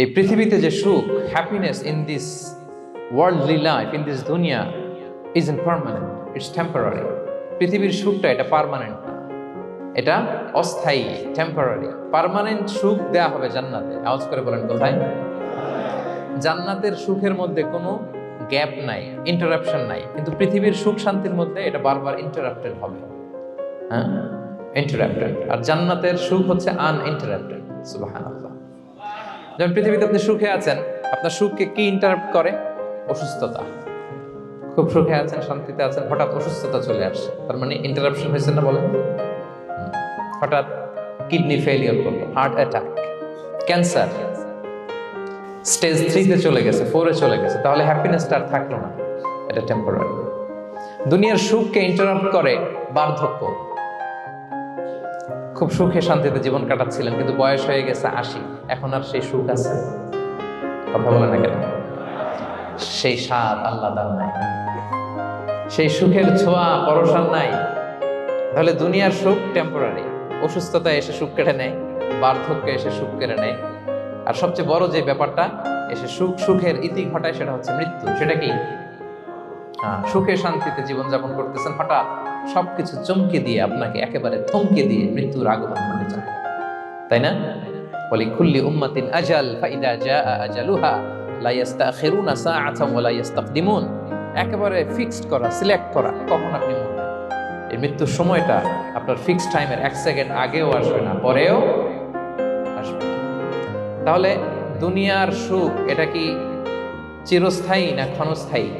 এই পৃথিবীতে যে সুখ happiness in this worldly life in this দুনিয়া is impermanent it's temporary পৃথিবীর সুখটা এটা পারমানেন্ট না। এটা অস্থায়ী টেম্পোরারি পারমানেন্ট সুখ দেয়া হবে জান্নাতে। আওয়াজ করে বলেন কোথায়? জান্নাতের সুখের মধ্যে কোনো গ্যাপ নাই ইন্টারাপশন নাই। কিন্তু পৃথিবীর সুখ শান্তির মধ্যে এটা বারবার ইন্টারাপ্টেড হবে। হ্যাঁ? ইন্টারাপ্টেড আর জান্নাতের সুখ হচ্ছে আনইন্টারাপ্টেড সুবহানাল্লাহ। যেমন পৃথিবীতে আপনি সুখে আছেন, আপনার সুখকে কি ইন্টারাপ্ট করে? অসুস্থতা। খুব সুখে আছেন, শান্তিতে আছেন, হঠাৎ অসুস্থতা চলে আসে। তার মানে ইন্টারাপশন হয়েছে না বলেন? হঠাৎ কিডনি ফেলিয়ার করল হার্ট অ্যাটাক ক্যান্সার স্টেজ থ্রিতে চলে গেছে ফোরে চলে গেছে, তাহলে হ্যাপিনেসটা আর থাকল না। এটা টেম্পোরারি দুনিয়ার সুখকে ইন্টারাপ্ট করে বার্ধক্য। খুব সুখে শান্তিতে জীবন কাটাচ্ছিলেন, কিন্তু বয়স হয়ে গেছে আশি। এখন আর সেই সুখ আছে। কথা বলে না কেন? সেই স্বাদ আল্লাহ নাই। সেই সুখের ছোঁয়া পরশান নাই। তাহলে দুনিয়ার সুখ টেম্পোরারি অসুস্থতা এসে সুখ কেড়ে নেয়, বার্ধক্য এসে সুখ কেড়ে নেয়। আর সবচেয়ে বড় যে ব্যাপারটা, এসে সুখ সুখের ইতি ঘটায় সেটা হচ্ছে মৃত্যু। সেটা কি? সুখে শান্তিতে জীবনযাপন করতেছেন, হঠাৎ সবকিছু চমকে দিয়ে আপনাকে একেবারে থমকে দিয়ে মৃত্যুর আগমন ঘটে যায়। তাই না? বলি কুল্লি উম্মাতিন আজাল, ফাইদা জা আজালুহা, লা ইয়াস্তাখিরুনা সাআতান ওয়া লা ইয়াস্তাকদিমুন। একেবারে ফিক্সড করা, সিলেক্ট করা, কখন আপনি মরবেন? এই মৃত্যুর সময়টা আপনার ফিক্সড টাইমের এক সেকেন্ড আগেও আসবে না, পরেও আসবে। তাহলে দুনিয়ার সুখ, এটা কি চিরস্থায়ী না ক্ষণস্থায়ী?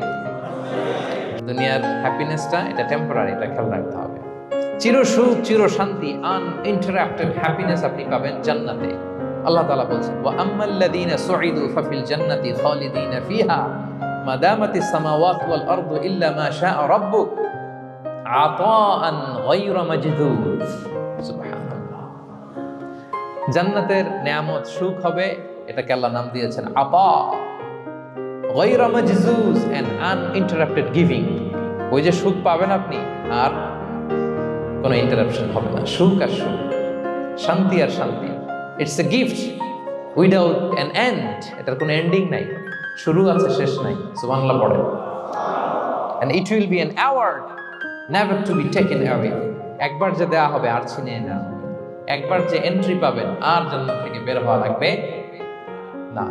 দুনিয়ার হ্যাপিনেসটা এটা টেম্পোরারি এটা খেয়াল রাখতে হবে। চির সুখ, চির শান্তি আনইন্টারাপ্টেড হ্যাপিনেস আপনি পাবেন জান্নাতে। আল্লাহ তাআলা বলছেন, ওয়া আম্মাল্লাযীনা সুঈদু ফাফিল জান্নাতি খালিদিনা ফিহা মা দামাতিস সামাওয়াতু ওয়াল আরদু ইল্লা মা শাআ রাব্বুক আতাআন গায়রা মাজদুদ। সুবহানাল্লাহ। জান্নাতের নিয়ামত সুখ হবে, এটাকে আল্লাহ নাম দিয়েছেন আপা গৈরা মাজজুজ এন্ড আনইন্টারাপ্টেড গিভিং ওই যে সুখ পাবেন আপনি, আর কোনো ইন্টারাপশন হবে না। সুখ আর সুখ, শান্তি আর শান্তি। It's a gift without an end এটার কোনো এন্ডিং নাই। শুরু আছে, শেষ নাই। সুবহানাল্লাহ পড়ে। And it will be an award never to be taken away একবার যে দেওয়া হবে, আর ছিনিয়ে না। একবার যে এন্ট্রি পাবেন, আর জান্নাত থেকে বের হওয়া লাগবে না।